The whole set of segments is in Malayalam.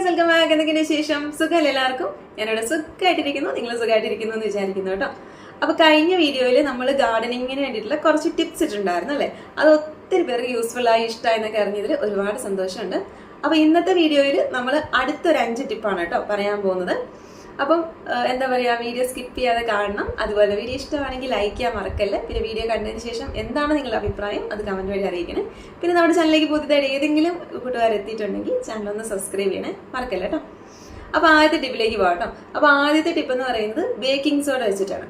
ഗൈസ് വെൽക്കം ബാക്ക് എന്തൊക്കെയാണ് ശേഷം സുഖമല്ല എല്ലാവർക്കും? ഞാനിവിടെ സുഖമായിട്ടിരിക്കുന്നു നിങ്ങൾ സുഖമായിട്ടിരിക്കുന്നു എന്ന് വിചാരിക്കുന്നു കേട്ടോ. അപ്പോൾ കഴിഞ്ഞ വീഡിയോയിൽ നമ്മൾ ഗാർഡനിങ്ങിന് വേണ്ടിയിട്ടുള്ള കുറച്ച് ടിപ്സ് ഇട്ടിട്ടുണ്ടായിരുന്നു അല്ലേ? അത് ഒത്തിരി പേർക്ക് യൂസ്ഫുള്ളായി ഇഷ്ടമായി എന്നൊക്കെ അറിഞ്ഞതിൽ ഒരുപാട് സന്തോഷമുണ്ട്. അപ്പോൾ ഇന്നത്തെ വീഡിയോയിൽ നമ്മൾ അടുത്തൊരു അഞ്ച് ടിപ്പാണ് കേട്ടോ പറയാൻ പോകുന്നത്. അപ്പം എന്താ പറയുക വീഡിയോ സ്കിപ്പ് ചെയ്യാതെ കാണണം. അതുപോലെ വീഡിയോ ഇഷ്ടമാണെങ്കിൽ ലൈക്ക് ചെയ്യാൻ മറക്കല്ല. പിന്നെ വീഡിയോ കണ്ടതിന് ശേഷം എന്താണ് നിങ്ങളുടെ അഭിപ്രായം? അത് കമന്റ് വഴി അറിയിക്കണേ. പിന്നെ നമ്മുടെ ചാനലിലേക്ക് പുതിയതായിട്ട് ഏതെങ്കിലും ചാനൽ ഒന്ന് സബ്സ്ക്രൈബ് ചെയ്യണേ. മറക്കല്ല കേട്ടോ അപ്പോൾ ആദ്യത്തെ ടിപ്പിലേക്ക് പോകാം കേട്ടോ അപ്പോൾ ആദ്യത്തെ ടിപ്പ് എന്ന് പറയുന്നത് ബേക്കിംഗ് സോഡ വെച്ചിട്ടാണ്.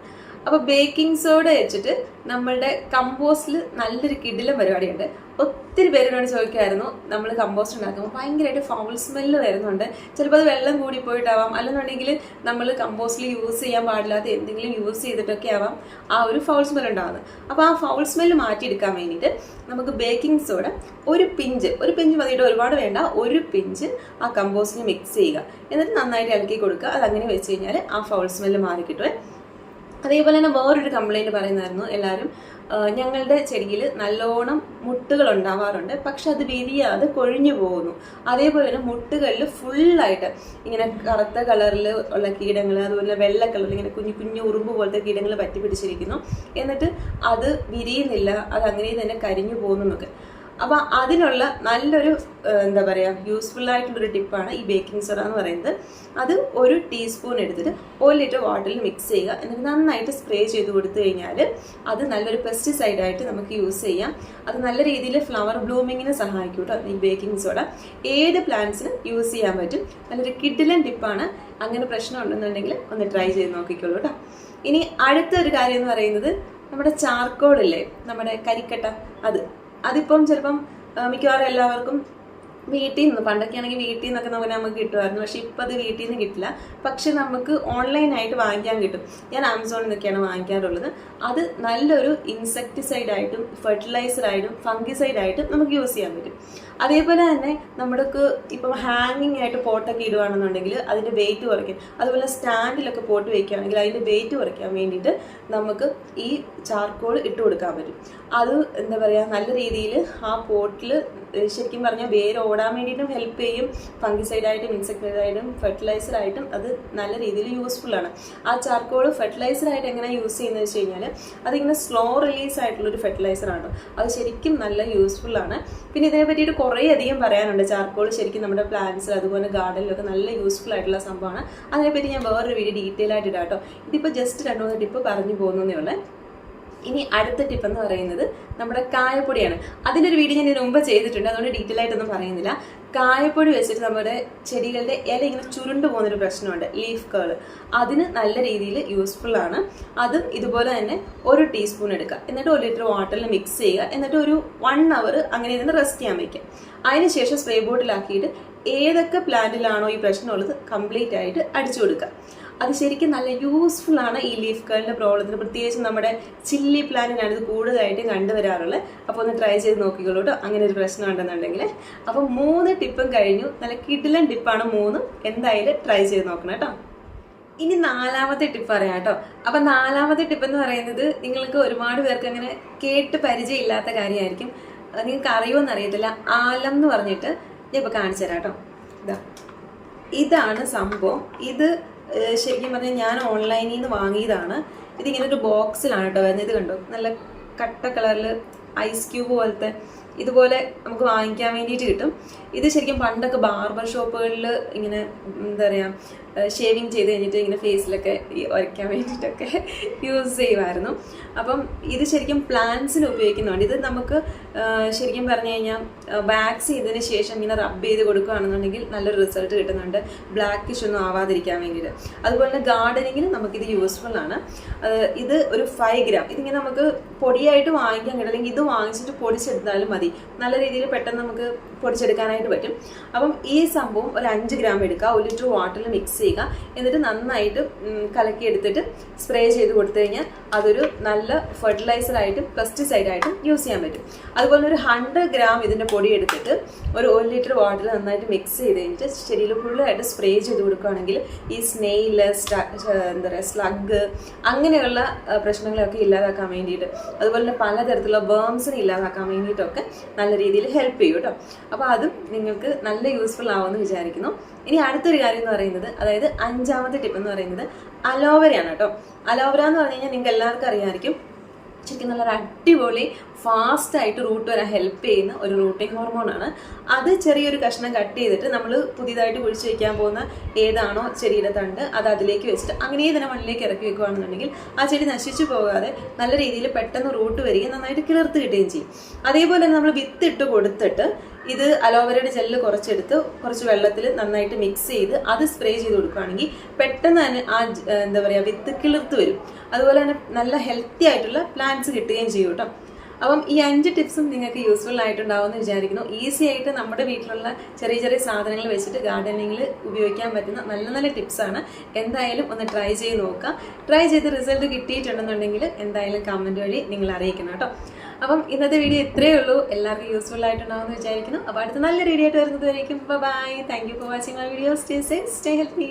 അപ്പോൾ ബേക്കിംഗ് സോഡ വെച്ചിട്ട് നമ്മളുടെ കമ്പോസ്റ്റിൽ നല്ലൊരു കിടിലം പരിപാടിയുണ്ട്. ഒത്തിരി പേര് എന്നോട് ചോദിക്കുമായിരുന്നു നമ്മൾ കമ്പോസ്റ്റ് ഉണ്ടാക്കുമ്പോൾ ഭയങ്കരമായിട്ട് ഫൗൾ സ്മെല്ല് വരുന്നുണ്ട്. ചിലപ്പോൾ അത് വെള്ളം കൂടി പോയിട്ടാവാം അല്ലെന്നുണ്ടെങ്കിൽ നമ്മൾ കമ്പോസ്റ്റിൽ യൂസ് ചെയ്യാൻ പാടില്ലാത്ത എന്തെങ്കിലും യൂസ് ചെയ്തിട്ടൊക്കെ ആവാം. ആ ഒരു ഫൗൾ സ്മെൽ ഉണ്ടാകുന്നത് അപ്പോൾ ആ ഫൗൾ സ്മെല്ല് മാറ്റിയെടുക്കാൻ വേണ്ടിയിട്ട് നമുക്ക് ബേക്കിംഗ് സോഡ ഒരു പിഞ്ച് ഒരു പിഞ്ച് മതിയിട്ട് ഒരുപാട് വേണ്ട ഒരു പിഞ്ച് ആ കമ്പോസ്റ്റിൽ മിക്സ് ചെയ്യുക. എന്നിട്ട് നന്നായിട്ട് ഇളക്കി കൊടുക്കുക. അത് അങ്ങനെ വെച്ച് കഴിഞ്ഞാൽ ആ ഫൗൾ സ്മെല്ല് മാറി അതേപോലെ തന്നെ വേറൊരു കംപ്ലൈന്റ് പറയുന്നായിരുന്നു എല്ലാവരും ഞങ്ങളുടെ ചെടിയിൽ നല്ലോണം മുട്ടുകൾ ഉണ്ടാവാറുണ്ട് പക്ഷെ അത് വിരിയാതെ കൊഴിഞ്ഞു പോകുന്നു. അതേപോലെ തന്നെ മുട്ടുകളിൽ ഫുള്ളായിട്ട് ഇങ്ങനെ കറുത്ത കളറിൽ ഉള്ള കീടങ്ങൾ അതുപോലെ വെള്ള കളറിൽ ഇങ്ങനെ കുഞ്ഞു കുഞ്ഞു ഉറുമ്പ് പോലത്തെ കീടങ്ങൾ പറ്റി പിടിച്ചിരിക്കുന്നു എന്നിട്ട് അത് വിരിയുന്നില്ല അത് അങ്ങനെ തന്നെ കരിഞ്ഞു പോകുന്നു എന്നൊക്കെ. അപ്പൊ അതിനുള്ള നല്ലൊരു എന്താ പറയാ യൂസ്ഫുൾ ആയിട്ടുള്ളൊരു ടിപ്പാണ് ഈ ബേക്കിംഗ് സോഡ എന്ന് പറയുന്നത്. അത് ഒരു ടീസ്പൂൺ എടുത്തിട്ട് ഒരു ലിറ്റർ വാട്ടറിൽ മിക്സ് ചെയ്യുക. എന്നിട്ട് നന്നായിട്ട് സ്പ്രേ ചെയ്ത് കൊടുത്തു കഴിഞ്ഞാൽ അത് നല്ലൊരു പെസ്റ്റിസൈഡ് ആയിട്ട് നമുക്ക് യൂസ് ചെയ്യാം. അത് നല്ല രീതിയിൽ ഫ്ലവർ ബ്ലൂമിങ്ങിന് സഹായിക്കും കേട്ടോ ഈ ബേക്കിംഗ് സോഡ ഏത് പ്ലാന്റ്സിനും യൂസ് ചെയ്യാൻ പറ്റും. നല്ലൊരു കിഡിലൻ ടിപ്പാണ് അങ്ങനെ പ്രശ്നം ഉണ്ടെന്നുണ്ടെങ്കിൽ ഒന്ന് ട്രൈ ചെയ്ത് നോക്കിക്കോളൂ കേട്ടോ ഇനി അടുത്ത ഒരു കാര്യം എന്ന് പറയുന്നത് നമ്മുടെ ചാർക്കോളില്ലേ നമ്മുടെ കരിക്കട്ട. അത് അതിപ്പം ചിലപ്പം മിക്കവാറും എല്ലാവർക്കും വീട്ടിൽ നിന്ന് പണ്ടൊക്കെ ആണെങ്കിൽ വീട്ടിൽ നിന്നൊക്കെ നമുക്ക് നമുക്ക് കിട്ടുമായിരുന്നു പക്ഷെ ഇപ്പം അത് വീട്ടിൽ നിന്ന് കിട്ടില്ല. പക്ഷെ നമുക്ക് ഓൺലൈനായിട്ട് വാങ്ങിക്കാൻ കിട്ടും. ഞാൻ ആമസോണിൽ നിന്നൊക്കെയാണ് വാങ്ങിക്കാറുള്ളത്. അത് നല്ലൊരു ഇൻസെക്ടിസൈഡ് ആയിട്ടും ഫെർട്ടിലൈസർ ആയിട്ടും ഫംഗിസൈഡ് ആയിട്ടും നമുക്ക് യൂസ് ചെയ്യാൻ പറ്റും. അതേപോലെ തന്നെ നമ്മുടെ ഇപ്പം ഹാങ്ങിങ് ആയിട്ട് പോട്ടൊക്കെ ഇടുകയാണെന്നുണ്ടെങ്കിൽ അതിന്റെ വെയിറ്റ് കുറയ്ക്കാൻ അതുപോലെ സ്റ്റാൻഡിലൊക്കെ പോട്ട് വയ്ക്കുകയാണെങ്കിൽ അതിന്റെ വെയിറ്റ് കുറയ്ക്കാൻ വേണ്ടിയിട്ട് നമുക്ക് ഈ ചാർക്കോൾ ഇട്ട് കൊടുക്കാൻ പറ്റും. അത് എന്താ പറയുക നല്ല രീതിയിൽ ആ പോട്ടിൽ ശരിക്കും പറഞ്ഞാൽ വേര് ഓടാൻ വേണ്ടിയിട്ടും ഹെൽപ്പ് ചെയ്യും. ഫംഗിസൈഡായിട്ടും ഇൻസെക്ടിസൈഡായിട്ടും ഫെർട്ടിലൈസറായിട്ടും അത് നല്ല രീതിയിൽ യൂസ്ഫുൾ ആണ്. ആ ചാർക്കോൾ ഫെർട്ടിലൈസറായിട്ട് എങ്ങനെ യൂസ് ചെയ്യുന്നത് വെച്ച് കഴിഞ്ഞാൽ അതിങ്ങനെ സ്ലോ റിലീസ് ആയിട്ടുള്ള ഒരു ഫെർട്ടിലൈസർ ആണ് അത് ശരിക്കും നല്ല യൂസ്ഫുൾ ആണ്. പിന്നെ ഇതിനെ പറ്റിയിട്ട് കുറേ അധികം പറയാനുണ്ട്. ചാർക്കോൾ ശരിക്കും നമ്മുടെ പ്ലാന്റ്സ് അതുപോലെ ഗാർഡനിലൊക്കെ നല്ല യൂസ്ഫുൾ ആയിട്ടുള്ള സംഭവമാണ്. അതിനെപ്പറ്റി ഞാൻ വേറൊരു വീഡിയോ ഡീറ്റെയിൽ ആയിട്ട് ഇടാം കേട്ടോ. ഇതിപ്പോൾ ജസ്റ്റ് രണ്ട് മൂന്ന് ടിപ്പ് പറഞ്ഞു പോകുന്നതേ ഉള്ളേ. ഇനി അടുത്ത ടിപ്പ് എന്ന് പറയുന്നത് നമ്മുടെ കായപ്പൊടിയാണ്. അതിന്റെ ഒരു വീഡിയോ ഞാൻ മുമ്പ് ചെയ്തിട്ടുണ്ട് അതുകൊണ്ട് ഡീറ്റെയിൽ ആയിട്ടൊന്നും പറയുന്നില്ല. കായപ്പൊടി വെച്ചിട്ട് നമ്മുടെ ചെടികളുടെ ഇല ഇങ്ങനെ ചുരുണ്ടു പോകുന്നൊരു പ്രശ്നമുണ്ട് ലീഫ് കേൾ അതിന് നല്ല രീതിയിൽ യൂസ്ഫുൾ ആണ്. അതും ഇതുപോലെ തന്നെ ഒരു ടീസ്പൂൺ എടുക്കുക. എന്നിട്ട് ഒരു ലിറ്റർ വാട്ടറിൽ മിക്സ് ചെയ്യുക. എന്നിട്ട് ഒരു വൺ അവർ അങ്ങനെ ഇതിന് റെസ്റ്റ് ചെയ്യാൻ വയ്ക്കുക അതിനുശേഷം സ്പ്രേ ബോട്ടിലാക്കിയിട്ട് ഏതൊക്കെ പ്ലാന്റിലാണോ ഈ പ്രശ്നമുള്ളത് കംപ്ലീറ്റ് ആയിട്ട് അടിച്ചു കൊടുക്കുക. അത് ശരിക്കും നല്ല യൂസ്ഫുൾ ആണ് ഈ ലീഫ് കേളിന്റെ പ്രോബ്ലത്തിന് പ്രത്യേകിച്ച് നമ്മുടെ ചില്ലി പ്ലാന്റിനാണ് ഇത് കൂടുതലായിട്ടും കണ്ടുവരാറുള്ളത്. അപ്പോൾ ഒന്ന് ട്രൈ ചെയ്ത് നോക്കിക്കോളൂ കേട്ടോ അങ്ങനെ ഒരു പ്രശ്നം ഉണ്ടെന്നുണ്ടെങ്കിൽ. അപ്പോൾ മൂന്ന് ടിപ്പും കഴിഞ്ഞു. നല്ല കിടിലൻ ടിപ്പാണ് മൂന്നും. എന്തായാലും ട്രൈ ചെയ്ത് നോക്കണം കേട്ടോ ഇനി നാലാമത്തെ ടിപ്പ് പറയാം കേട്ടോ അപ്പൊ നാലാമത്തെ ടിപ്പ് എന്ന് പറയുന്നത് നിങ്ങൾക്ക് ഒരുപാട് പേർക്ക് അങ്ങനെ കേട്ട് പരിചയമില്ലാത്ത കാര്യമായിരിക്കും. നിങ്ങൾക്ക് അറിയുമെന്ന് അറിയത്തില്ല. ആലം എന്ന് പറഞ്ഞിട്ട് ഞാൻ ഇപ്പോൾ കാണിച്ചു തരാം കേട്ടോ. ഇതാ. ഇതാണ് സംഭവം. ഇത് ശരിക്കും പറഞ്ഞാൽ ഞാൻ ഓൺലൈനിൽ നിന്ന് വാങ്ങിയതാണ്. ഇതിങ്ങനെ ഒരു ബോക്സിലാണ് കേട്ടോ വരുന്നത്. ഇത് കണ്ടോ? നല്ല കട്ട കളറിൽ ഐസ് ക്യൂബ് പോലത്തെ ഇതുപോലെ നമുക്ക് വാങ്ങിക്കാൻ വേണ്ടിയിട്ട് കിട്ടും. ഇത് ശരിക്കും പണ്ടൊക്കെ ബാർബർ ഷോപ്പുകളിൽ ഇങ്ങനെ എന്താ പറയുക ഷേവിങ് ചെയ്ത് കഴിഞ്ഞിട്ട് ഇങ്ങനെ ഫേസിലൊക്കെ വരയ്ക്കാൻ വേണ്ടിയിട്ടൊക്കെ യൂസ് ചെയ്യുമായിരുന്നു. അപ്പം ഇത് ശരിക്കും പ്ലാന്റ്സിന് ഉപയോഗിക്കുന്നുണ്ട്. ഇത് നമുക്ക് ശരിക്കും പറഞ്ഞു കഴിഞ്ഞാൽ വാക്സ് ചെയ്തതിന് ശേഷം ഇങ്ങനെ റബ്ബ് ചെയ്ത് കൊടുക്കുകയാണെന്നുണ്ടെങ്കിൽ നല്ലൊരു റിസൾട്ട് കിട്ടുന്നുണ്ട്. ബ്ലാക്കിഷ് ഒന്നും ആവാതിരിക്കാൻ വേണ്ടിയിട്ട്. അതുപോലെ തന്നെ ഗാർഡനിങ്ങിന് നമുക്കിത് യൂസ്ഫുൾ ആണ്. ഇത് ഒരു ഫൈവ് ഗ്രാം ഇതിങ്ങനെ നമുക്ക് പൊടിയായിട്ട് വാങ്ങിക്കാൻ കിട്ടും. അല്ലെങ്കിൽ ഇത് വാങ്ങിച്ചിട്ട് പൊടിച്ചെടുത്താലും നല്ല രീതിയിൽ പെട്ടെന്ന് നമുക്ക് പൊടിച്ചെടുക്കാനായിട്ട് പറ്റും. അപ്പം ഈ സംഭവം ഒരു അഞ്ച് ഗ്രാം എടുക്കുക ഒരു ലിറ്റർ വാട്ടറിൽ മിക്സ് ചെയ്യുക. എന്നിട്ട് നന്നായിട്ട് കലക്കി എടുത്തിട്ട് സ്പ്രേ ചെയ്ത് കൊടുത്തു കഴിഞ്ഞാൽ അതൊരു നല്ല ഫെർട്ടിലൈസർ ആയിട്ടും പെസ്റ്റിസൈഡ് ആയിട്ടും യൂസ് ചെയ്യാൻ പറ്റും. അതുപോലെ ഒരു ഹൺഡ്രഡ് ഗ്രാം ഇതിന്റെ പൊടി എടുത്തിട്ട് ഒരു ഒരു ലിറ്റർ വാട്ടർ നന്നായിട്ട് മിക്സ് ചെയ്ത് കഴിഞ്ഞിട്ട് ശരീരം ഫുള്ളായിട്ട് സ്പ്രേ ചെയ്ത് കൊടുക്കുകയാണെങ്കിൽ ഈ സ്നെയിൽ എന്താ പറയുക സ്ലഗ് അങ്ങനെയുള്ള പ്രശ്നങ്ങളൊക്കെ ഇല്ലാതാക്കാൻ വേണ്ടിയിട്ട് അതുപോലെ തന്നെ പലതരത്തിലുള്ള വേംസിനെ ഇല്ലാതാക്കാൻ വേണ്ടിയിട്ടൊക്കെ നല്ല രീതിയിൽ ഹെൽപ്പ് ചെയ്യും കേട്ടോ. അപ്പോൾ അതും നിങ്ങൾക്ക് നല്ല യൂസ്ഫുൾ ആവുമെന്ന് വിചാരിക്കുന്നു. ഇനി അടുത്തൊരു കാര്യം എന്ന് പറയുന്നത് അതായത് അഞ്ചാമത്തെ ടിപ്പ് എന്ന് പറയുന്നത് അലോവരയാണ് കേട്ടോ. അലോവര എന്ന് പറഞ്ഞു കഴിഞ്ഞാൽ നിങ്ങൾക്ക് എല്ലാവർക്കും അറിയാമായിരിക്കും. ശരിക്കും നല്ലൊരു അടിപൊളി ഫാസ്റ്റായിട്ട് റൂട്ട് വരാൻ ഹെൽപ്പ് ചെയ്യുന്ന ഒരു റൂട്ടിംഗ് ഹോർമോണാണ് അത് ചെറിയൊരു കഷ്ണം കട്ട് ചെയ്തിട്ട് നമ്മൾ പുതിയതായിട്ട് കുഴിച്ച് വയ്ക്കാൻ പോകുന്ന ഏതാണോ ചെടിയുടെ തണ്ട് അത് അതിലേക്ക് വെച്ചിട്ട് അങ്ങനെ തന്നെ മണ്ണിലേക്ക് ഇറക്കി വെക്കുകയാണെന്നുണ്ടെങ്കിൽ ആ ചെടി നശിച്ചു പോകാതെ നല്ല രീതിയിൽ പെട്ടെന്ന് റൂട്ട് വരികയും നന്നായിട്ട് കിളിർത്ത് കിട്ടുകയും ചെയ്യും. അതേപോലെ തന്നെ നമ്മൾ വിത്തിട്ട് കൊടുത്തിട്ട് ഇത് അലോവേരയുടെ ജെല്ല് കുറച്ചെടുത്ത് കുറച്ച് വെള്ളത്തിൽ നന്നായിട്ട് മിക്സ് ചെയ്ത് അത് സ്പ്രേ ചെയ്ത് കൊടുക്കുകയാണെങ്കിൽ പെട്ടെന്ന് തന്നെ ആ എന്താ പറയുക വിത്ത് കിളിർത്ത് വരും. അതുപോലെ തന്നെ നല്ല ഹെൽത്തി ആയിട്ടുള്ള പ്ലാന്റ്സ് കിട്ടുകയും ചെയ്യും കേട്ടോ. അപ്പം ഈ അഞ്ച് ടിപ്സും നിങ്ങൾക്ക് യൂസ്ഫുൾ ആയിട്ടുണ്ടാവുമെന്ന് വിചാരിക്കുന്നു. ഈസി ആയിട്ട് നമ്മുടെ വീട്ടിലുള്ള ചെറിയ ചെറിയ സാധനങ്ങൾ വെച്ചിട്ട് ഗാർഡനിങ്ങിൽ ഉപയോഗിക്കാൻ പറ്റുന്ന നല്ല നല്ല ടിപ്സാണ് എന്തായാലും ഒന്ന് ട്രൈ ചെയ്ത് നോക്കുക. ട്രൈ ചെയ്ത് റിസൾട്ട് കിട്ടിയിട്ടുണ്ടെന്നുണ്ടെങ്കിൽ എന്തായാലും കമന്റ് വഴി നിങ്ങൾ അറിയിക്കണം കേട്ടോ. അപ്പം ഇന്നത്തെ വീഡിയോ ഇത്രയേ ഉള്ളൂ. എല്ലാവർക്കും യൂസ്ഫുൾ ആയിട്ടുണ്ടാവുമെന്ന് വിചാരിക്കുന്നു. അപ്പോൾ അടുത്ത നല്ല വീഡിയോ ആയിട്ട് വരുന്നത് വരയ്ക്കും bye thank you for watching my video stay safe stay healthy